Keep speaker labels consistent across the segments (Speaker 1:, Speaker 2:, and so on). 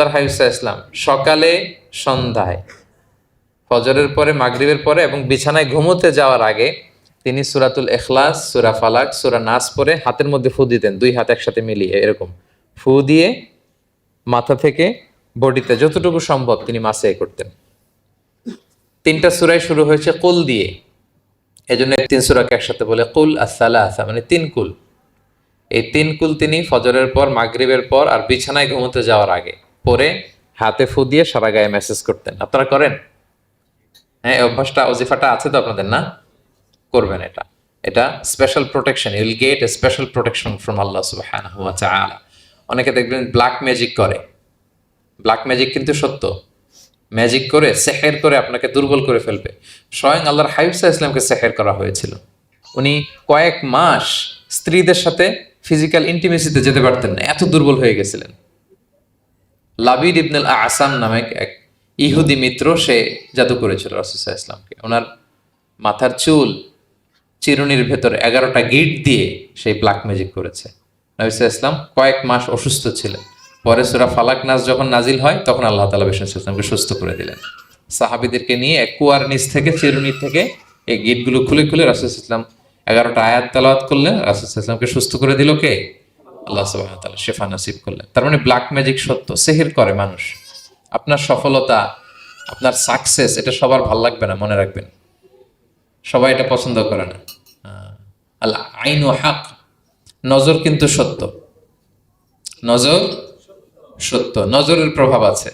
Speaker 1: আল্লাহর হাইসা ইসলাম সকালে, সন্ধ্যায়, ফজরের পরে, মাগরিবের পরে এবং বিছানায় ঘুমোতে যাওয়ার আগে তিনি সুরাতুল এখলাস সুরা ফালাক, সুরা নাস পরে হাতের মধ্যে ফু দিতেন, দুই হাত একসাথে মিলিয়ে, এরকম। ফু দিয়ে মাথা থেকে বডিতে যতটুকু সম্ভব তিনি মাসে করতেন। তিনটা সুরাই শুরু হয়েছে কুল দিয়ে। এই জন্য তিন সুরাকে একসাথে বলে কুল আসালা আসা মানে তিন কুল। এই তিন কুল তিনি ফজরের পর, মাগরিবের পর আর বিছানায় ঘুমোতে যাওয়ার আগে। পরে হাতে ফু দিয়ে সারা গায়ে মেসেজ করতেন। আপনারা করেন? হ্যাঁ অভ্যাসটা, অজিফাটা আছে তো আপনাদের, না? করবেন এটা। এটা special protection you'll get a special protection from Allah সুবহানাহু ওয়া অনেকে দেখবেন ব্ল্যাক ম্যাজিক করে। ব্ল্যাক ম্যাজিক কিন্তু সত্য। ম্যাজিক করে সেহের করে আপনাকে দুর্বল করে ফেলবে। স্বয়ং আল্লাহর হাইফসা ইসলামকে সেহের করা হয়েছিল। উনি কয়েক মাস স্ত্রীদের সাথে ফিজিক্যাল ইন্টিমেসিতে যেতে পারতেন না। এত দুর্বল হয়ে গেছিলেন। লাবিদ ইবনুল আসান নামে এক ইহুদি মিত্র সে জাদু করেছিল রাসুসাহ ইসলামকে ওনার মাথার চুল চিরুনির ভেতর এগারোটা গিট দিয়ে সেই ব্ল্যাক ম্যাজিক করেছে। নবিসা ইসলাম কয়েক মাস অসুস্থ ছিলেন। পরে সুরা ফালাক নাচ যখন নাজিল হয়, তখন আল্লাহ তালা বিষ্ণু ইসলামকে সুস্থ করে দিলেন। সাহাবিদেরকে নিয়ে এক কুয়ার নিচ থেকে চিরুনি থেকে এই গিটগুলো খুলে খুলে রাসুল ইসলাম এগারোটা আয়াত তালাওয়াত করলেন। রাসুল ইসলামকে সুস্থ করে দিল কে? আল্লাহ সুবাহ শেফা নসিব করলেন। তার মানে ব্ল্যাক ম্যাজিক সত্য, সেহের করে মানুষ। আপনার সফলতা, আপনার সাকসেস এটা সবার ভালো লাগবে না, মনে রাখবেন। সবাই এটা পছন্দ করে না। আল্লাহ আইন ও হাক, নজর কিন্তু সত্য। নজর সত্য, নজরের প্রভাব আছে,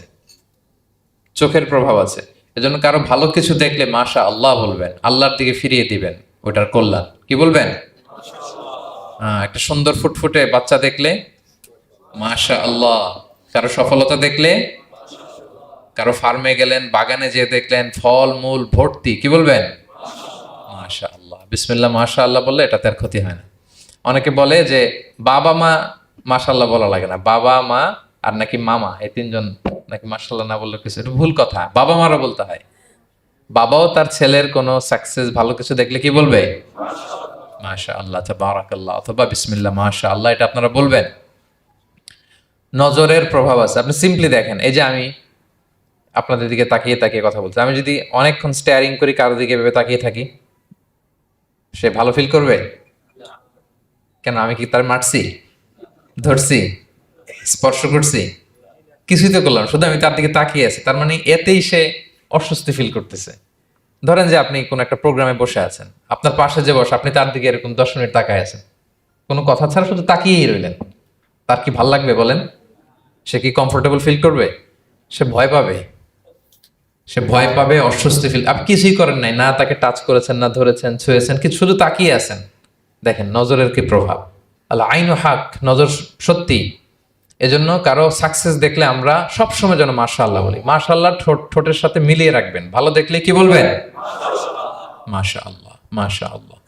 Speaker 1: চোখের প্রভাব আছে। এজন্য কারও ভালো কিছু দেখলে মাশা আল্লাহ বলবেন, আল্লাহর দিকে ফিরিয়ে দিবেন, ওটার কল্যাণ। কি বলবেন? একটা সুন্দর ফুটফুটে বাচ্চা দেখলে মাশা আল্লাহ কারও সফলতা দেখলে, কারও ফার্মে গেলেন, বাগানে যেয়ে দেখলেন, ফল, মূল, ভর্তি, কি বলবেন? মাশা আল্লাহ বিসমিল্লাহ মাশা আল্লাহ বললে এটাতে আর ক্ষতি হয় না। অনেকে বলে যে, বাবা, মা মাশাল্লাহ বলা লাগে না। বাবা, মা আর নাকি মামা, এই তিনজন নাকি মাশাল্লাহ না বললে কিছু, এটা ভুল কথা। বাবা মারা বলতে হয়। বাবাও তার ছেলের কোনো সাকসেস ভালো কিছু দেখলে কি বলবে? মাশা আল্লাহ বারাকাল্লাহ অথবা বিসমিল্লাহ মাশা আল্লাহ এটা আপনারা বলবেন। নজরের প্রভাব আছে। আপনি সিম্পলি দেখেন, এই যে আমি আপনাদের দিকে তাকিয়ে তাকিয়ে কথা বলছি। আমি যদি অনেকক্ষণ স্টেয়ারিং করি, কারও দিকে ভেবে তাকিয়ে থাকি, সে ভালো ফিল করবে? কেন, আমি কি তার মারছি? ধরছি? স্পর্শ করছি? কিছুই তো করলাম শুধু আমি তার দিকে তাকিয়ে আছি। তার মানে এতেই সে অস্বস্তি ফিল করতেছে। ধরেন যে আপনি কোন একটা প্রোগ্রামে বসে আছেন, আপনার পাশে যে বসে, আপনি তার দিকে এরকম দশ মিনিট তাকায় আছেন। কোনো কথা ছাড়া শুধু তাকিয়েই রইলেন। তার কি ভালো লাগবে বলেন? সে কি কমফোর্টেবল ফিল করবে? সে ভয় পাবে। সে ভয় পাবে, অস্বস্তি ফিল আপনি কিছুই করেন নাই, না তাকে টাচ করেছেন, না ধরেছেন, ছুঁয়েছেন, কিন্তু শুধু তাকিয়ে আছেন। দেখেন, নজরের কি প্রভাব? আল্লাহ আইন হাক, নজর সত্যি। এজন্য কারও সাকসেস দেখলে আমরা সবসময় যেন মাশা আল্লাহ বলি। মাশা আল্লাহ ঠোঁট, ঠোঁটের সাথে মিলিয়ে রাখবেন। ভালো দেখলে কি বলবেন? মাশা আল্লাহ মাশা আল্লাহ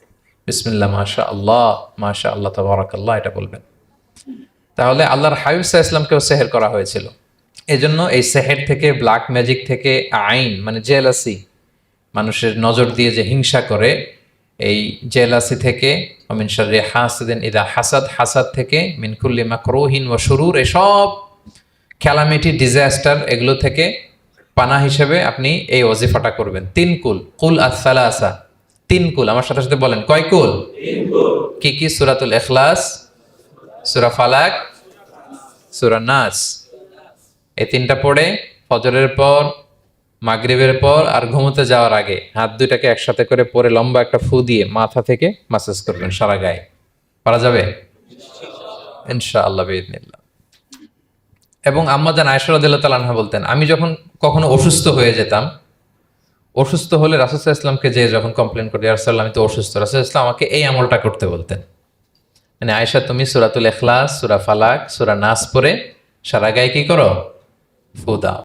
Speaker 1: বিসমিল্লাহ মাশা আল্লাহ মাশা আল্লাহ তবরাক এটা বলবেন। তাহলে আল্লাহর হাবিব সাহা ইসলামকেও সেহের করা হয়েছিল। এজন্য এই সেহের থেকে ব্ল্যাক ম্যাজিক থেকে, আইন মানে জেলাসি মানুষের নজর দিয়ে যে হিংসা করে এই জেলাসি থেকে অমিন শর্রে হাসদিন ইদা হাসাদ হাসাদ থেকে মিনকুল্লি মাকরোহিন ও শুরুর এসব খেলামিটি ডিজাস্টার এগুলো থেকে পানা হিসেবে আপনি এই ওজিফাটা করবেন। তিন কুল কুল আসালা আসা তিন কুল, আমার সাথে সাথে বলেন, কয় কুল? কি কি? সুরাতুল এখলাস সুরা ফালাক, সুরা নাস। এই তিনটা পড়ে, ফজরের পর মাগরিবের পর আর ঘুমোতে যাওয়ার আগে হাত দুইটাকে একসাথে করে পরে লম্বা একটা ফু দিয়ে মাথা থেকে মাসাজ করবেন সারা গায়ে। পারা যাবে? ইনশা আল্লাহ বেদিনিল্লাহ এবং আম্মা জান আয়সরাদিল্লাহ তালানহা বলতেন, আমি যখন কখনো অসুস্থ হয়ে যেতাম, অসুস্থ হলে রাসুল ইসলামকে যে যখন কমপ্লেন করি রাসুল্লাহ আমি তো অসুস্থ। রাসুল ইসলাম আমাকে এই আমলটা করতে বলতেন। মানে আয়সা তুমি সুরাতুল এখলাস সুরা ফালাক, সুরা নাস পরে সারা গায়ে কি করো? ফু দাও।